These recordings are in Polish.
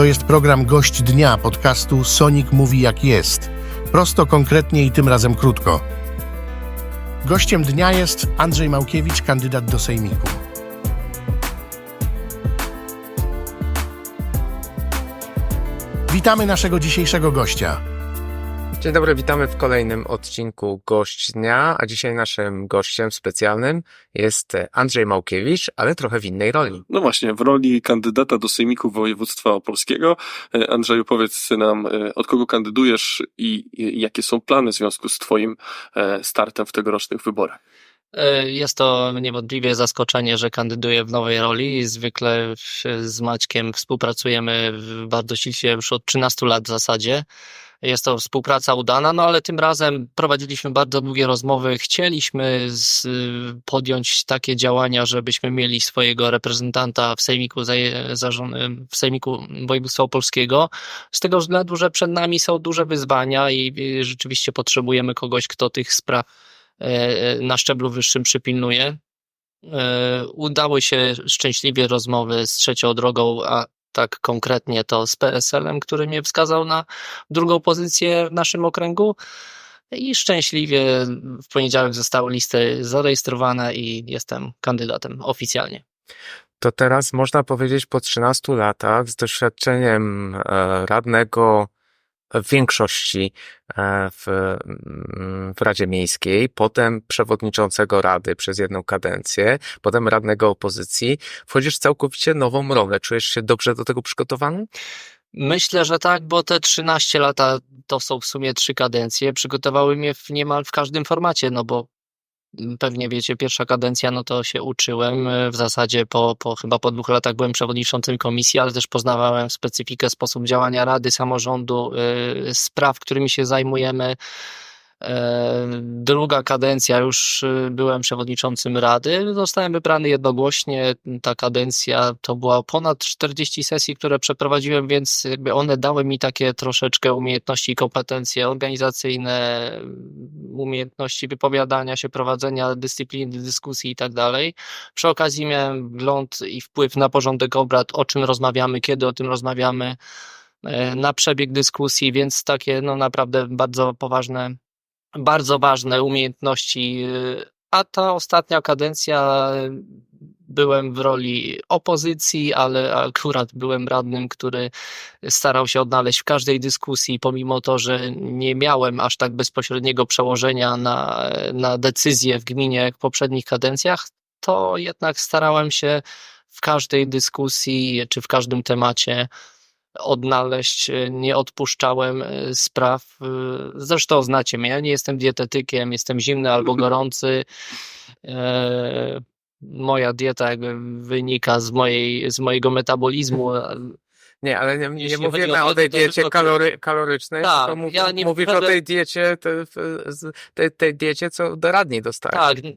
To jest program Gość Dnia podcastu Sonic Mówi Jak Jest. Prosto, konkretnie i tym razem krótko. Gościem dnia jest Andrzej Małkiewicz, kandydat do Sejmiku. Witamy naszego dzisiejszego gościa. Dzień dobry, witamy w kolejnym odcinku Gość Dnia, a dzisiaj naszym gościem specjalnym jest Andrzej Małkiewicz, ale trochę w innej roli. No właśnie, w roli kandydata do Sejmiku Województwa Opolskiego. E, Andrzeju, powiedz nam, e, od kogo kandydujesz i jakie są plany w związku z Twoim e, startem w tegorocznych wyborach? Jest to niewątpliwie zaskoczenie, że kandyduję w nowej roli. Zwykle z Maćkiem współpracujemy bardzo ściśle już od 13 lat w zasadzie. Jest to współpraca udana, no ale tym razem prowadziliśmy bardzo długie rozmowy. Chcieliśmy z, podjąć takie działania, żebyśmy mieli swojego reprezentanta w Sejmiku, zaje- zarząd- w Sejmiku Województwa Opolskiego. Z tego względu, że przed nami są duże wyzwania i rzeczywiście potrzebujemy kogoś, kto tych spraw e, na szczeblu wyższym przypilnuje. E, Udały się szczęśliwie rozmowy z trzecią drogą, a tak konkretnie to z PSL-em, który mnie wskazał na drugą pozycję w naszym okręgu. I szczęśliwie w poniedziałek zostały listy zarejestrowane i jestem kandydatem oficjalnie. To teraz można powiedzieć po 13 latach z doświadczeniem e, radnego w większości e, w, mm, w Radzie Miejskiej, potem przewodniczącego Rady przez jedną kadencję, potem radnego opozycji, wchodzisz w całkowicie nową rolę. Czujesz się dobrze do tego przygotowany? Myślę, że tak, bo te 13 lata to są w sumie trzy kadencje. Przygotowały mnie w niemal w każdym formacie, no bo pewnie wiecie, pierwsza kadencja, no to się uczyłem. e, W zasadzie po, po chyba po dwóch latach byłem przewodniczącym komisji, ale też poznawałem specyfikę, sposób działania Rady Samorządu, e, spraw, którymi się zajmujemy. E, Druga kadencja, już e, byłem przewodniczącym Rady. Zostałem wybrany jednogłośnie. Ta kadencja to była ponad 40 sesji, które przeprowadziłem, więc jakby one dały mi takie troszeczkę umiejętności i kompetencje organizacyjne, umiejętności wypowiadania się, prowadzenia dyscypliny, dyskusji i tak dalej. Przy okazji miałem wgląd i wpływ na porządek obrad, o czym rozmawiamy, kiedy o tym rozmawiamy, e, na przebieg dyskusji, więc takie no naprawdę bardzo poważne bardzo ważne umiejętności, y, a ta ostatnia kadencja y, byłem w roli opozycji, ale akurat byłem radnym, który starał się odnaleźć w każdej dyskusji, pomimo to, że nie miałem aż tak bezpośredniego przełożenia na, na decyzje w gminie jak w poprzednich kadencjach, to jednak starałem się w każdej dyskusji czy w każdym temacie odnaleźć, e, nie odpuszczałem e, spraw. e, Zresztą znacie mnie, ja nie jestem dietetykiem, jestem zimny albo gorący. Moja dieta jakby wynika z, mojej, z mojego metabolizmu. Nie, ale nie, nie mówimy o tej diecie kalory, kalorycznej, Tak, mów, ja nie mówisz o tej diecie, tej, tej diecie, co doradni dostałeś. Tak,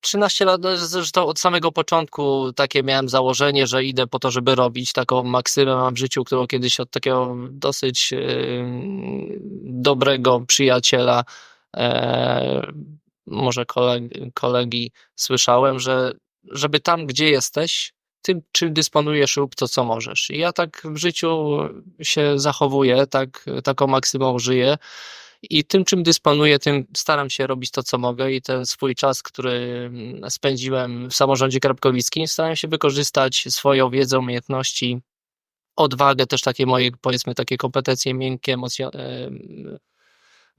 13 lat, no, zresztą od samego początku takie miałem założenie, że idę po to, żeby robić taką maksymę mam w życiu, którą kiedyś od takiego dosyć e, dobrego przyjaciela, e, może kolegi, kolegi słyszałem, że żeby tam, gdzie jesteś, tym, czym dysponujesz, rób to, co możesz. I ja tak w życiu się zachowuję, tak, taką maksymą żyję. I tym, czym dysponuję, tym staram się robić to, co mogę i ten swój czas, który mm, spędziłem w samorządzie krapkowickim, staram się wykorzystać swoją wiedzę, umiejętności, odwagę, też takie moje, powiedzmy, takie kompetencje miękkie, emocjo- em,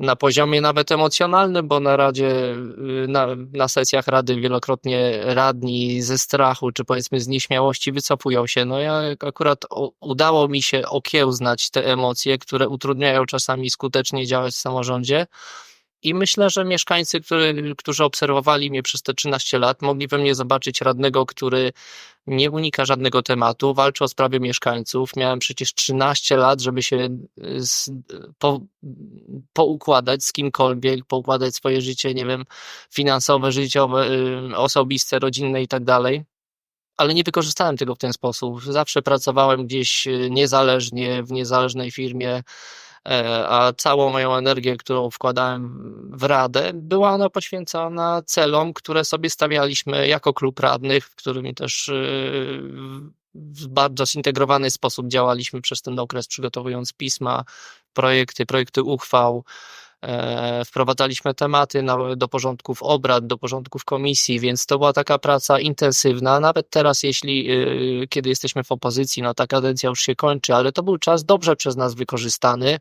na poziomie nawet emocjonalnym, bo na radzie, y, na, na sesjach rady wielokrotnie radni ze strachu, czy powiedzmy z nieśmiałości wycofują się. No ja akurat o, udało mi się okiełznać te emocje, które utrudniają czasami skutecznie działać w samorządzie. I myślę, że mieszkańcy, który, którzy obserwowali mnie przez te 13 lat, mogli we mnie zobaczyć radnego, który nie unika żadnego tematu, walczy o sprawy mieszkańców. Miałem przecież 13 lat, żeby się y, z, po, poukładać z kimkolwiek, poukładać swoje życie, nie wiem, finansowe, życiowe, y, osobiste, rodzinne i tak dalej. Ale nie wykorzystałem tego w ten sposób. Zawsze pracowałem gdzieś y, niezależnie, w niezależnej firmie, a całą moją energię, którą wkładałem w radę, była ona poświęcona celom, które sobie stawialiśmy jako klub radnych, w którym też y, w bardzo zintegrowany sposób działaliśmy przez ten okres, przygotowując pisma, projekty, projekty uchwał. E, Wprowadzaliśmy tematy do porządków obrad, do porządków komisji, więc to była taka praca intensywna. Nawet teraz, jeśli y, kiedy jesteśmy w opozycji, no ta kadencja już się kończy, ale to był czas dobrze przez nas wykorzystany.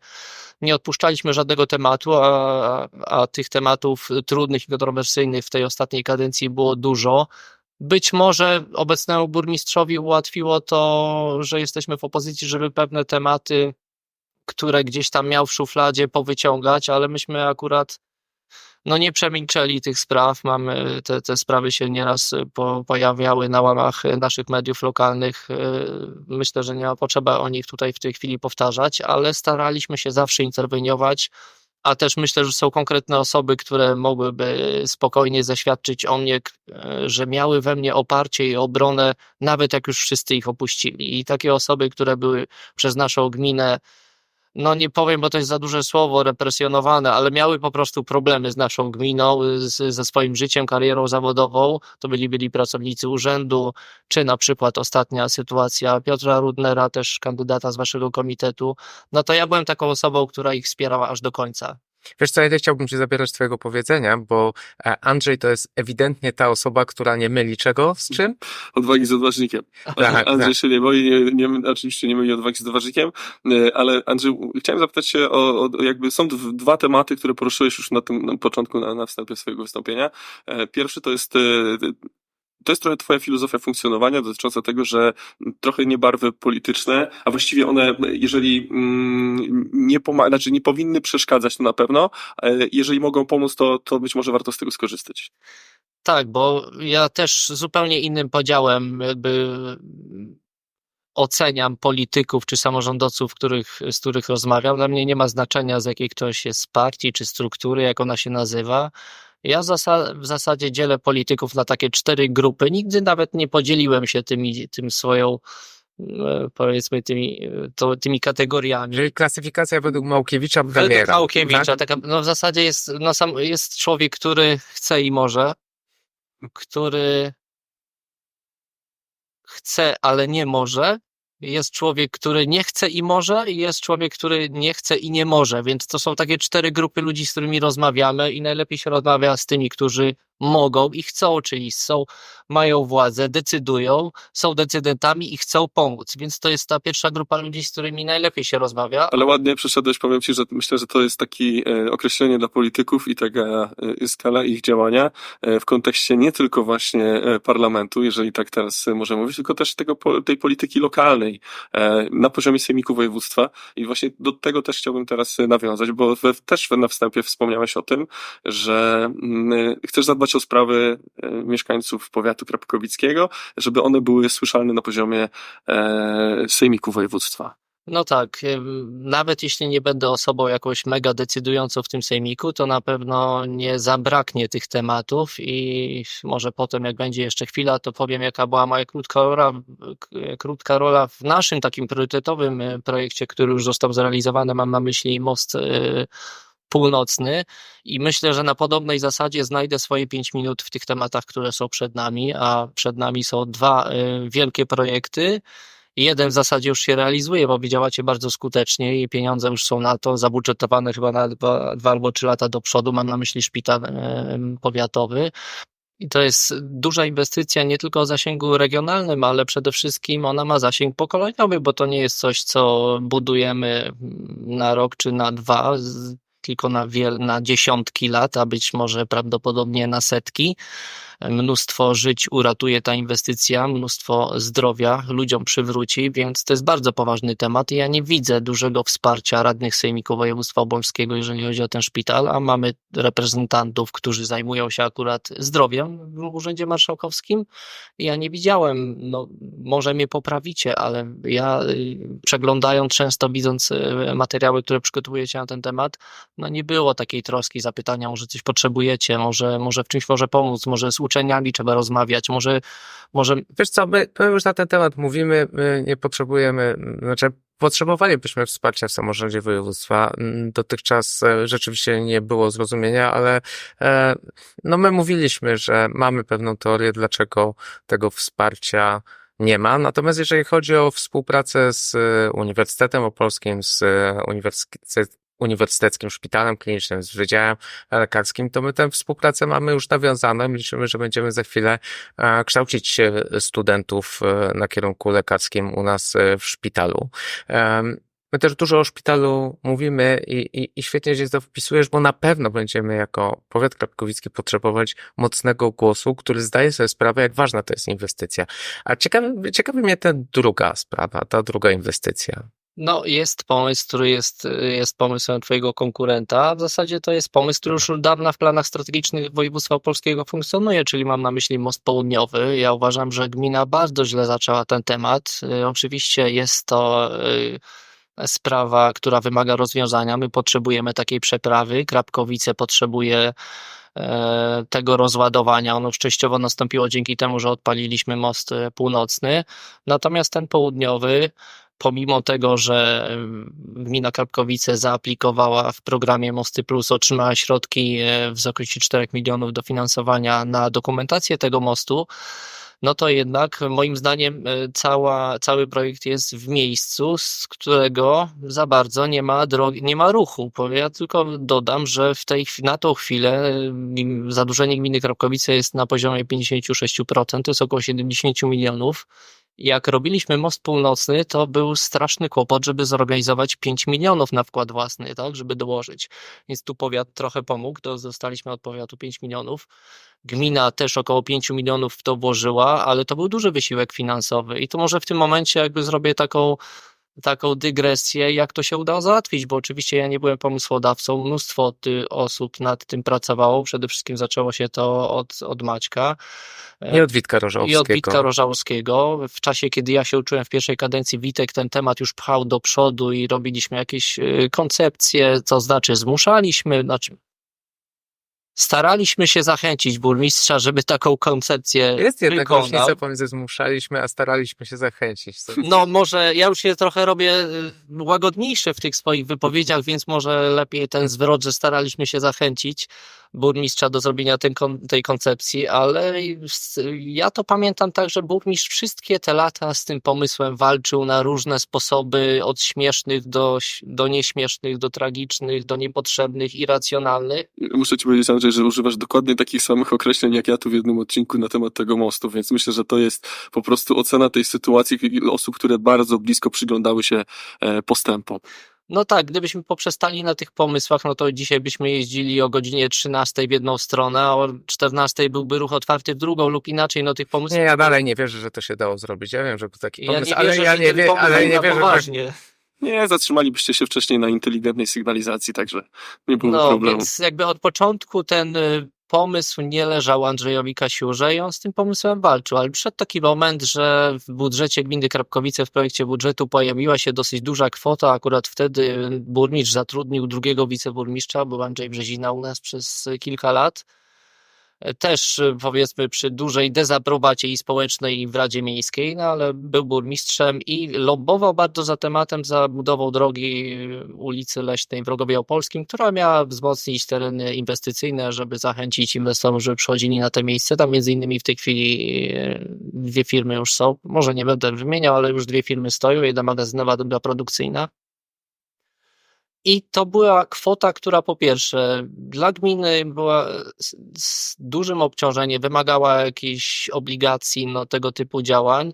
Nie odpuszczaliśmy żadnego tematu, a, a tych tematów trudnych i kontrowersyjnych w tej ostatniej kadencji było dużo. Być może obecnemu burmistrzowi ułatwiło to, że jesteśmy w opozycji, żeby pewne tematy, które gdzieś tam miał w szufladzie, powyciągać, ale myśmy akurat no nie przemilczeli tych spraw. Mamy, te, te sprawy się nieraz po, pojawiały na łamach naszych mediów lokalnych. Yy, Myślę, że nie ma potrzeby o nich tutaj w tej chwili powtarzać, ale staraliśmy się zawsze interweniować. A też myślę, że są konkretne osoby, które mogłyby spokojnie zaświadczyć o mnie, że miały we mnie oparcie i obronę, nawet jak już wszyscy ich opuścili. I takie osoby, które były przez naszą gminę no nie powiem, bo to jest za duże słowo, represjonowane, ale miały po prostu problemy z naszą gminą, z, ze swoim życiem, karierą zawodową. To byli byli pracownicy urzędu, czy na przykład ostatnia sytuacja Piotra Rudnera, też kandydata z waszego komitetu. No to ja byłem taką osobą, która ich wspierała aż do końca. Wiesz co, ja nie chciałbym się zabierać twojego powiedzenia, bo e, Andrzej to jest ewidentnie ta osoba, która nie myli czego z czym. Odwagi z odważnikiem. Tak, Andrzej tak. się nie boi, nie, nie, oczywiście nie myli odwagi z odważnikiem, e, ale Andrzej, chciałem zapytać się o, o jakby są dw- dwa tematy, które poruszyłeś już na tym na początku, na, na wstępie swojego wystąpienia. E, Pierwszy to jest to jest trochę twoja filozofia funkcjonowania dotycząca tego, że trochę nie barwy polityczne, a właściwie one, jeżeli mm, nie pomaga, znaczy nie powinny przeszkadzać, to na pewno, e, jeżeli mogą pomóc, to, to być może warto z tego skorzystać. Tak, bo ja też zupełnie innym podziałem jakby oceniam polityków czy samorządowców, których, z których rozmawiam. Dla mnie nie ma znaczenia, z jakiej ktoś jest partii czy struktury, jak ona się nazywa. Ja zasa w zasadzie dzielę polityków na takie cztery grupy. Nigdy nawet nie podzieliłem się tymi, tym swoją, e, powiedzmy, tymi, e, to, tymi kategoriami. Czyli klasyfikacja według Małkiewicza Według premiera. Małkiewicza, tak? taka, no w zasadzie jest, no sam, jest człowiek, który chce i może, który chce, ale nie może. Jest człowiek, który nie chce i może, i jest człowiek, który nie chce i nie może. Więc to są takie cztery grupy ludzi, z którymi rozmawiamy, i najlepiej się rozmawia z tymi, którzy mogą i chcą, czyli są, mają władzę, decydują, są decydentami i chcą pomóc. Więc to jest ta pierwsza grupa ludzi, z którymi najlepiej się rozmawia. Ale ładnie przeszedłeś, powiem Ci, że myślę, że to jest takie e, określenie dla polityków i taka e, skala ich działania e, w kontekście nie tylko właśnie parlamentu, jeżeli tak teraz możemy mówić, tylko też tego, tej polityki lokalnej na poziomie sejmiku województwa i właśnie do tego też chciałbym teraz nawiązać, bo też na wstępie wspomniałeś o tym, że mm, chcesz zadbać o sprawy e, mieszkańców powiatu krapkowickiego, żeby one były słyszalne na poziomie e, sejmiku województwa. No tak, ym, nawet jeśli nie będę osobą jakąś mega decydującą w tym sejmiku, to na pewno nie zabraknie tych tematów i może potem, jak będzie jeszcze chwila, to powiem, jaka była moja krótka rola, krótka rola w naszym takim priorytetowym projekcie, który już został zrealizowany. Mam na myśli most y, północny i myślę, że na podobnej zasadzie znajdę swoje pięć minut w tych tematach, które są przed nami, a przed nami są dwa y, wielkie projekty. Jeden w zasadzie już się realizuje, bo działacie bardzo skutecznie i pieniądze już są na to zabudżetowane chyba na dwa, dwa albo trzy lata do przodu. Mam na myśli szpital em, powiatowy. I to jest duża inwestycja nie tylko o zasięgu regionalnym, ale przede wszystkim ona ma zasięg pokoleniowy, bo to nie jest coś, co budujemy na rok czy na dwa, tylko na, wiel, na dziesiątki lat, a być może prawdopodobnie na setki. Mnóstwo żyć uratuje ta inwestycja, mnóstwo zdrowia ludziom przywróci, więc to jest bardzo poważny temat i ja nie widzę dużego wsparcia radnych Sejmiku Województwa Opolskiego, jeżeli chodzi o ten szpital, a mamy reprezentantów, którzy zajmują się akurat zdrowiem w Urzędzie Marszałkowskim. Ja nie widziałem, no może mnie poprawicie, ale ja y, przeglądając często, widząc y, materiały, które przygotowujecie na ten temat, no nie było takiej troski, zapytania, może coś potrzebujecie, może, może w czymś może pomóc, może z uczeniami trzeba rozmawiać, może, może Wiesz co, my, już na ten temat mówimy, my nie potrzebujemy, znaczy potrzebowalibyśmy wsparcia w samorządzie województwa. Mm, Dotychczas e, rzeczywiście nie było zrozumienia, ale e, no my mówiliśmy, że mamy pewną teorię, dlaczego tego wsparcia nie ma. Natomiast jeżeli chodzi o współpracę z e, Uniwersytetem Opolskim, z e, Uniwersytet, Uniwersyteckim Szpitalem Klinicznym, z Wydziałem Lekarskim, to my tę współpracę mamy już nawiązaną. Liczymy, że będziemy za chwilę e, kształcić studentów e, na kierunku lekarskim u nas e, w szpitalu. My też dużo o szpitalu mówimy i, i, i świetnie się to wpisujesz, bo na pewno będziemy jako powiat krapkowicki potrzebować mocnego głosu, który zdaje sobie sprawę, jak ważna to jest inwestycja. A ciekawi, ciekawi mnie ta druga sprawa, ta druga inwestycja. No, jest pomysł, który jest, jest pomysłem twojego konkurenta. W zasadzie to jest pomysł, który już od dawna w planach strategicznych województwa opolskiego funkcjonuje, czyli mam na myśli most południowy. Ja uważam, że gmina bardzo źle zaczęła ten temat. Y, Oczywiście jest to y, sprawa, która wymaga rozwiązania. My potrzebujemy takiej przeprawy. Krapkowice potrzebuje e, tego rozładowania. Ono częściowo nastąpiło dzięki temu, że odpaliliśmy most e, północny. Natomiast ten południowy, pomimo tego, że gmina Krapkowice zaaplikowała w programie Mosty Plus, otrzymała środki e, w wysokości 4 milionów dofinansowania na dokumentację tego mostu, no to jednak moim zdaniem e, cała, cały projekt jest w miejscu, z którego za bardzo nie ma drogi, nie ma ruchu. Ja tylko dodam, że w tej, na tą chwilę e, zadłużenie gminy Krapkowice jest na poziomie 56%, to jest około 70 milionów. Jak robiliśmy most północny, to był straszny kłopot, żeby zorganizować 5 milionów na wkład własny, tak, żeby dołożyć. Więc tu powiat trochę pomógł, to dostaliśmy od powiatu 5 milionów. Gmina też około 5 milionów w to włożyła, ale to był duży wysiłek finansowy. I to może w tym momencie jakby zrobię taką, taką dygresję, jak to się udało załatwić, bo oczywiście ja nie byłem pomysłodawcą, mnóstwo ty, osób nad tym pracowało. Przede wszystkim zaczęło się to od, od Maćka. Nie od Witka I Rożałowskiego. od Witka Rożałowskiego. W czasie, kiedy ja się uczyłem w pierwszej kadencji, Witek ten temat już pchał do przodu i robiliśmy jakieś y, koncepcje, to znaczy zmuszaliśmy, znaczy staraliśmy się zachęcić burmistrza, żeby taką koncepcję Jest jednak wykonał. różnica pomiędzy zmuszaliśmy, a staraliśmy się zachęcić. Co- No może ja już się trochę robię y, łagodniejszy w tych swoich wypowiedziach, więc może lepiej ten zwrot, że staraliśmy się zachęcić burmistrza do zrobienia tej, kon- tej koncepcji, ale s- ja to pamiętam tak, że burmistrz wszystkie te lata z tym pomysłem walczył na różne sposoby, od śmiesznych do, ś- do nieśmiesznych, do tragicznych, do niepotrzebnych, irracjonalnych. Muszę ci powiedzieć, Andrzej, że używasz dokładnie takich samych określeń jak ja tu w jednym odcinku na temat tego mostu, więc myślę, że to jest po prostu ocena tej sytuacji osób, które bardzo blisko przyglądały się e, postępom. No tak, gdybyśmy poprzestali na tych pomysłach, no to dzisiaj byśmy jeździli o godzinie 13 w jedną stronę, a o 14 byłby ruch otwarty w drugą lub inaczej, no tych pomysłów. Nie, ja dalej nie wierzę, że to się dało zrobić. Ja wiem, że był taki ja pomysł, nie ale wierzę, ja że nie, wie, ale nie wierzę, że poważnie. Nie, zatrzymalibyście się wcześniej na inteligentnej sygnalizacji, także nie byłoby No, problemu. więc jakby od początku ten y, pomysł nie leżał Andrzejowi Kasiurze i on z tym pomysłem walczył, ale przyszedł taki moment, że w budżecie gminy Krapkowice, w projekcie budżetu pojawiła się dosyć duża kwota, akurat wtedy burmistrz zatrudnił drugiego wiceburmistrza, był Andrzej Brzezina u nas przez kilka lat. Też y, powiedzmy przy dużej dezaprobacie i społecznej w Radzie Miejskiej, no ale był burmistrzem i lobbował bardzo za tematem za budową drogi y, ulicy Leśnej w Rogowie Opolskim, która miała wzmocnić tereny inwestycyjne, żeby zachęcić inwestorów, żeby przychodzili na te miejsce. Tam między innymi w tej chwili y, dwie firmy już są. Może nie będę wymieniał, ale już dwie firmy stoją. Jedna magazynowa, druga produkcyjna. I to była kwota, która po pierwsze dla gminy była z, z dużym obciążeniem, wymagała jakichś obligacji, no, tego typu działań.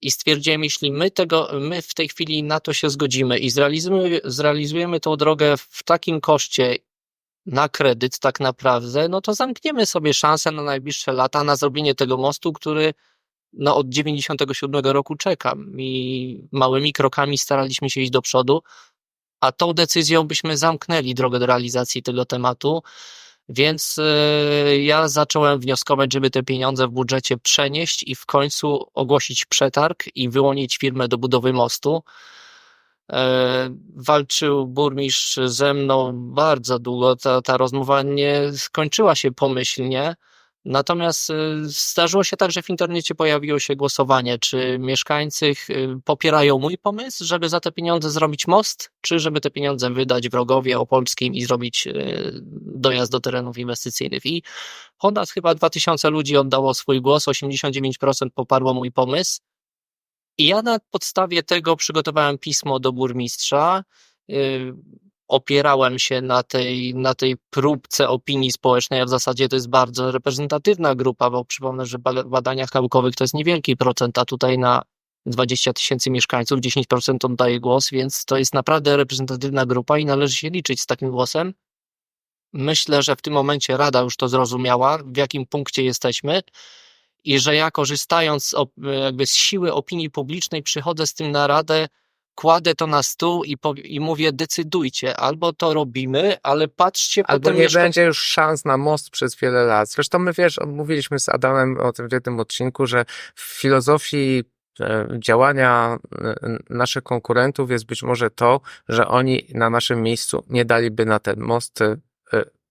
I stwierdziłem, jeśli my tego, my w tej chwili na to się zgodzimy i zrealizujemy, zrealizujemy tą drogę w takim koszcie na kredyt tak naprawdę, no to zamkniemy sobie szansę na najbliższe lata na zrobienie tego mostu, który no, od 97 roku czekam i małymi krokami staraliśmy się iść do przodu a tą decyzją byśmy zamknęli drogę do realizacji tego tematu. Więc y, ja zacząłem wnioskować, żeby te pieniądze w budżecie przenieść i w końcu ogłosić przetarg i wyłonić firmę do budowy mostu. E, Walczył burmistrz ze mną bardzo długo. Ta, ta rozmowa nie skończyła się pomyślnie. Natomiast y, zdarzyło się tak, że w internecie pojawiło się głosowanie, czy mieszkańcy y, popierają mój pomysł, żeby za te pieniądze zrobić most, czy żeby te pieniądze wydać w Rogowie Opolskim i zrobić y, dojazd do terenów inwestycyjnych. I ponad chyba 2000 ludzi oddało swój głos, 89% poparło mój pomysł. I ja na podstawie tego przygotowałem pismo do burmistrza. Opierałem się na tej, na tej próbce opinii społecznej, a w zasadzie to jest bardzo reprezentatywna grupa, bo przypomnę, że w badaniach naukowych to jest niewielki procent, a tutaj na 20 tysięcy mieszkańców 10% oddaje głos, więc to jest naprawdę reprezentatywna grupa i należy się liczyć z takim głosem. Myślę, że w tym momencie Rada już to zrozumiała, w jakim punkcie jesteśmy i że ja korzystając jakby z siły opinii publicznej przychodzę z tym na Radę, kładę to na stół i, pow- i mówię decydujcie, albo to robimy, ale patrzcie Albo nie mieszka- będzie już szans na most przez wiele lat. Zresztą my wiesz, mówiliśmy z Adamem o tym w jednym odcinku, że w filozofii e, działania e, naszych konkurentów jest być może to, że oni na naszym miejscu nie daliby na ten most e,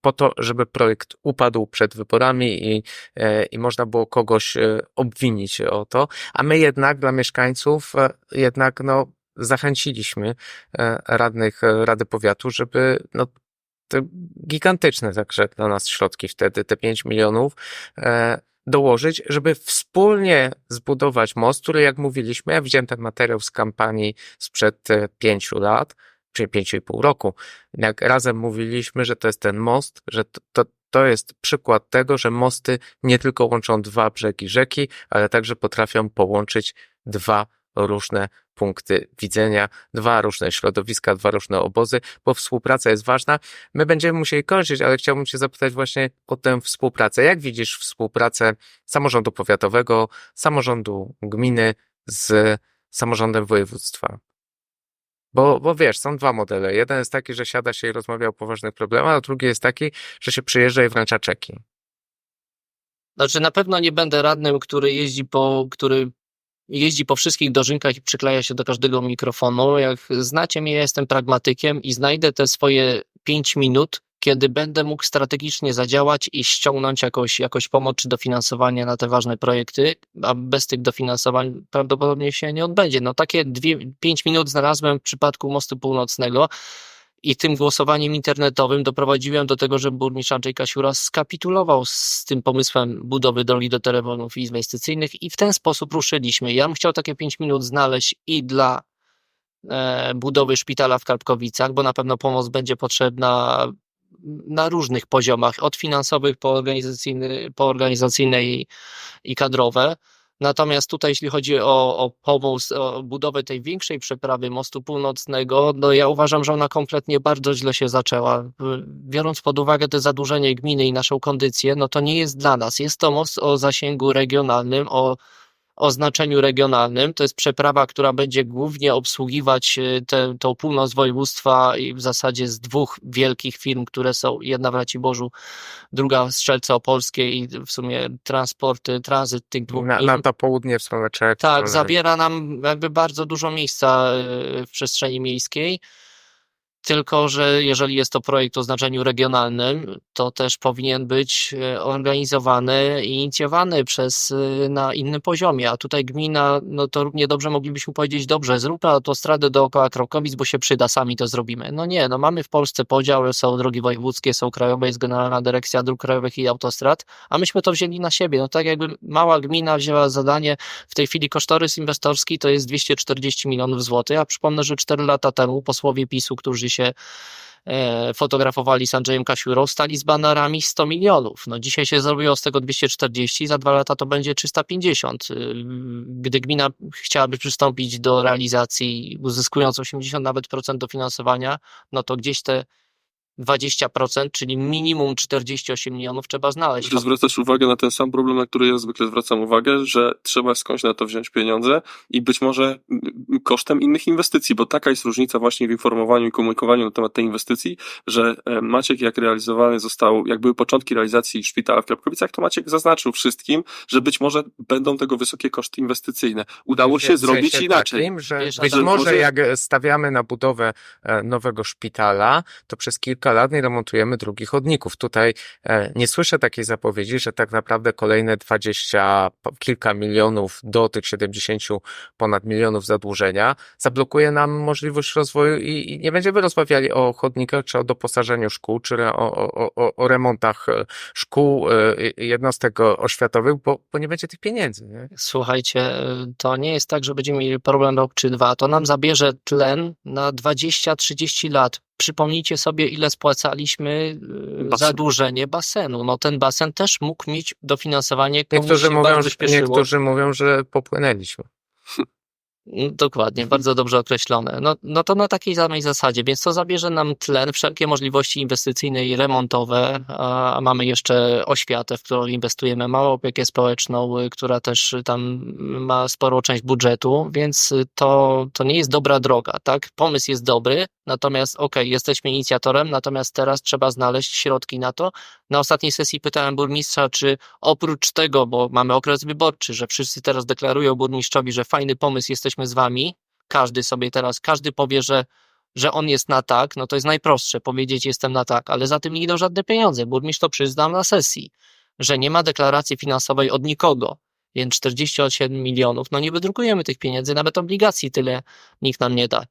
po to, żeby projekt upadł przed wyborami i, i można było kogoś obwinić o to, a my jednak dla mieszkańców jednak no zachęciliśmy e, radnych e, Rady Powiatu, żeby no te gigantyczne także dla nas środki wtedy, te 5 milionów, e, dołożyć, żeby wspólnie zbudować most, który jak mówiliśmy, ja widziałem ten materiał z kampanii sprzed pięciu lat, czy pięciu i pół roku, jak razem mówiliśmy, że to jest ten most, że to, to, to jest przykład tego, że mosty nie tylko łączą dwa brzegi rzeki, ale także potrafią połączyć dwa różne punkty widzenia, dwa różne środowiska, dwa różne obozy, bo współpraca jest ważna. My będziemy musieli kończyć, ale chciałbym Cię zapytać właśnie o tę współpracę. Jak widzisz współpracę samorządu powiatowego, samorządu gminy z samorządem województwa? Bo, bo wiesz, są dwa modele. Jeden jest taki, że siada się i rozmawia o poważnych problemach, a drugi jest taki, że się przyjeżdża i wręcza czeki. Znaczy na pewno nie będę radnym, który jeździ po, który jeździ po wszystkich dożynkach i przykleja się do każdego mikrofonu. Jak znacie mnie, ja jestem pragmatykiem i znajdę te swoje pięć minut, kiedy będę mógł strategicznie zadziałać i ściągnąć jakąś, jakąś pomoc czy dofinansowanie na te ważne projekty, a bez tych dofinansowań prawdopodobnie się nie odbędzie. No takie pięć minut znalazłem w przypadku Mostu Północnego i tym głosowaniem internetowym doprowadziłem do tego, że burmistrz Andrzej Kasiura skapitulował z tym pomysłem budowy drogi do terenów inwestycyjnych i w ten sposób ruszyliśmy. Ja bym chciał takie 5 minut znaleźć i dla e, budowy szpitala w Karpkowicach, bo na pewno pomoc będzie potrzebna na różnych poziomach, od finansowych po, organizacyjny, po organizacyjne i, i kadrowe. Natomiast tutaj, jeśli chodzi o, o pomoc, o budowę tej większej przeprawy mostu północnego, no ja uważam, że ona kompletnie bardzo źle się zaczęła. Biorąc pod uwagę te zadłużenie gminy i naszą kondycję, no to nie jest dla nas. Jest to most o zasięgu regionalnym, o, o znaczeniu regionalnym. To jest przeprawa, która będzie głównie obsługiwać y, tę tą północ województwa i w zasadzie z dwóch wielkich firm, które są, jedna w Raciborzu, druga w Strzelce Opolskiej i w sumie transporty, tranzyt tych dwóch Na, na, na południe, w stronę Czech. Tak, zabiera nam jakby bardzo dużo miejsca y, w przestrzeni miejskiej. Tylko, że jeżeli jest to projekt o znaczeniu regionalnym, to też powinien być y, organizowany i inicjowany przez y, na innym poziomie. A tutaj gmina, no to równie dobrze moglibyśmy powiedzieć, dobrze, zróbmy autostradę dookoła Krokowic, bo się przyda, sami to zrobimy. No nie, no mamy w Polsce podział, są drogi wojewódzkie, są krajowe, jest Generalna Dyrekcja Dróg Krajowych i Autostrad, a myśmy to wzięli na siebie. No tak jakby mała gmina wzięła zadanie, w tej chwili kosztorys inwestorski to jest 240 milionów złotych, a przypomnę, że 4 lata temu posłowie PiSu, którzy się e, fotografowali z Andrzejem Kasiurą, stali z banerami 100 milionów. No dzisiaj się zrobiło z tego 240, za dwa lata to będzie 350. Y, Gdy gmina chciałaby przystąpić do realizacji, uzyskując 80 nawet procent dofinansowania, no to gdzieś te 20%, czyli minimum 48 milionów trzeba znaleźć. Że zwracasz uwagę na ten sam problem, na który ja zwykle zwracam uwagę, że trzeba skądś na to wziąć pieniądze i być może mm, kosztem innych inwestycji, bo taka jest różnica właśnie w informowaniu i komunikowaniu na temat tej inwestycji, że e, Maciek jak realizowany został, jak były początki realizacji szpitala w Krapkowicach, to Maciek zaznaczył wszystkim, że być może będą tego wysokie koszty inwestycyjne. Udało się sensie zrobić inaczej. Takim, że Wiesz, być może- jak stawiamy na budowę e, nowego szpitala, to przez kilka kilka lat nie remontujemy drugich chodników. Tutaj e, nie słyszę takiej zapowiedzi, że tak naprawdę kolejne 20, po- kilka milionów do tych 70 ponad milionów zadłużenia zablokuje nam możliwość rozwoju i, i nie będziemy rozmawiali o chodnikach, czy o doposażeniu szkół, czy o, o, o, o remontach e, szkół, e, jednostek oświatowych, bo, bo nie będzie tych pieniędzy. Nie? Słuchajcie, to nie jest tak, że będziemy mieli problem rok czy dwa. To nam zabierze tlen na 20-30 lat. Przypomnijcie sobie, ile spłacaliśmy y, Basen. zadłużenie basenu. No ten basen też mógł mieć dofinansowanie, komuś Niektórzy się mówią, bardzo że, śpieszyło. niektórzy mówią, że popłynęliśmy. Mm, Dokładnie, bardzo dobrze określone. No, no to na takiej samej zasadzie, więc to zabierze nam tlen, wszelkie możliwości inwestycyjne i remontowe, a mamy jeszcze oświatę, w którą inwestujemy, małą opiekę społeczną, y, która też tam ma sporą część budżetu, więc y, to, to nie jest dobra droga, tak? Pomysł jest dobry, natomiast okej, jesteśmy inicjatorem, natomiast teraz trzeba znaleźć środki na to. Na ostatniej sesji pytałem burmistrza, czy oprócz tego, bo mamy okres wyborczy, że wszyscy teraz deklarują burmistrzowi, że fajny pomysł, jesteśmy z wami, każdy sobie teraz, każdy powie, że, że on jest na tak, no to jest najprostsze powiedzieć jestem na tak, ale za tym nie idą żadne pieniądze. Burmistrz to przyznał na sesji, że nie ma deklaracji finansowej od nikogo, więc 48 milionów, no nie wydrukujemy tych pieniędzy, nawet obligacji tyle nikt nam nie da.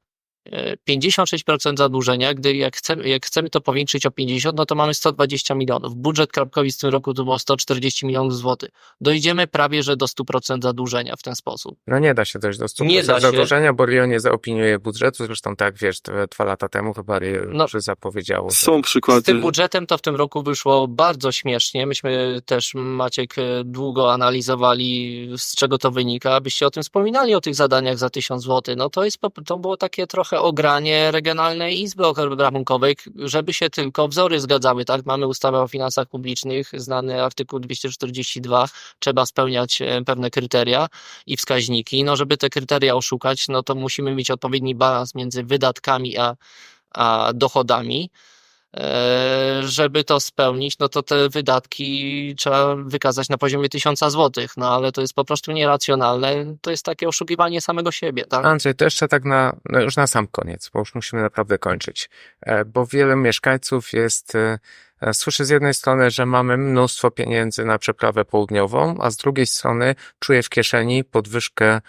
E, 56% zadłużenia, gdy jak chcemy, jak chcemy to powiększyć o 50, no to mamy 120 milionów. Budżet Krapkowi w tym roku to było 140 milionów złotych. Dojdziemy prawie, że do 100% zadłużenia w ten sposób. No nie da się dojść do 100% Nie da się. zadłużenia, bo Rio nie zaopiniuje budżetu, zresztą tak, wiesz, dwa lata temu chyba Rio No. już zapowiedziało. że- Są Z przykłady. tym budżetem to w tym roku wyszło bardzo śmiesznie. Myśmy też, Maciek, e, długo analizowali, z czego to wynika, abyście o tym wspominali, o tych zadaniach za 1000 zł. No to jest, to było takie trochę ogranie Regionalnej Izby Obrachunkowej, żeby się tylko wzory zgadzały, tak? Mamy ustawę o finansach publicznych, znany artykuł 242, trzeba spełniać e, pewne kryteria i wskaźniki. No żeby te kryteria oszukać, no to musimy mieć odpowiedni balans między wydatkami a, a dochodami. E, żeby to spełnić, no to te wydatki trzeba wykazać na poziomie tysiąca złotych, no ale to jest po prostu nieracjonalne, to jest takie oszukiwanie samego siebie, tak? Andrzej, to jeszcze tak na, no już na sam koniec, bo już musimy naprawdę kończyć. E, Bo wiele mieszkańców jest, e, słyszy z jednej strony, że mamy mnóstwo pieniędzy na przeprawę południową, a z drugiej strony czuje w kieszeni podwyżkę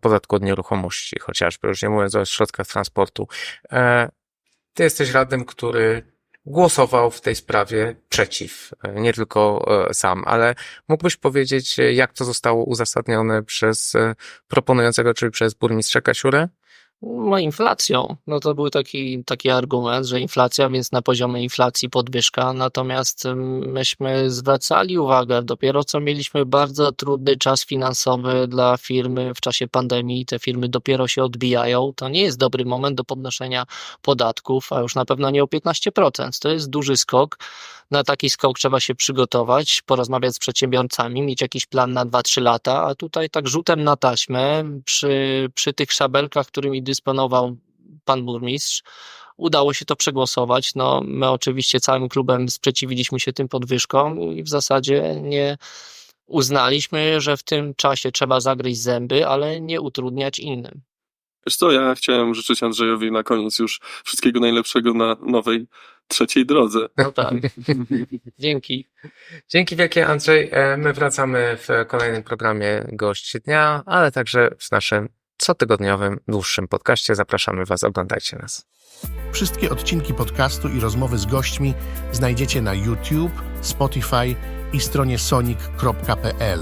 podatku od nieruchomości, chociażby, już nie mówiąc o środkach transportu. Ty jesteś radnym, który głosował w tej sprawie przeciw, e, nie tylko e, sam, ale mógłbyś powiedzieć, e, jak to zostało uzasadnione przez proponującego, czyli przez burmistrza Kasiurę? No inflacją, no to był taki, taki argument, że inflacja, więc na poziomie inflacji podwyżka, natomiast myśmy zwracali uwagę, dopiero co mieliśmy bardzo trudny czas finansowy dla firmy w czasie pandemii, te firmy dopiero się odbijają, to nie jest dobry moment do podnoszenia podatków, a już na pewno nie o 15%, to jest duży skok, na taki skok trzeba się przygotować, porozmawiać z przedsiębiorcami, mieć jakiś plan na 2-3 lata, a tutaj tak rzutem na taśmę przy, przy tych szabelkach, którymi dysponował pan burmistrz, udało się to przegłosować. No, my oczywiście całym klubem sprzeciwiliśmy się tym podwyżkom i w zasadzie nie uznaliśmy, że w tym czasie trzeba zagryźć zęby, ale nie utrudniać innym. Wiesz co, ja chciałem życzyć Andrzejowi na koniec już wszystkiego najlepszego na nowej trzeciej drodze. No tak. Dzięki. Dzięki wielkie Andrzej. E, My wracamy w kolejnym programie Gość Dnia, ale także w naszym cotygodniowym, dłuższym podcaście. Zapraszamy Was, oglądajcie nas. Wszystkie odcinki podcastu i rozmowy z gośćmi znajdziecie na YouTube, Spotify i stronie sonic.pl.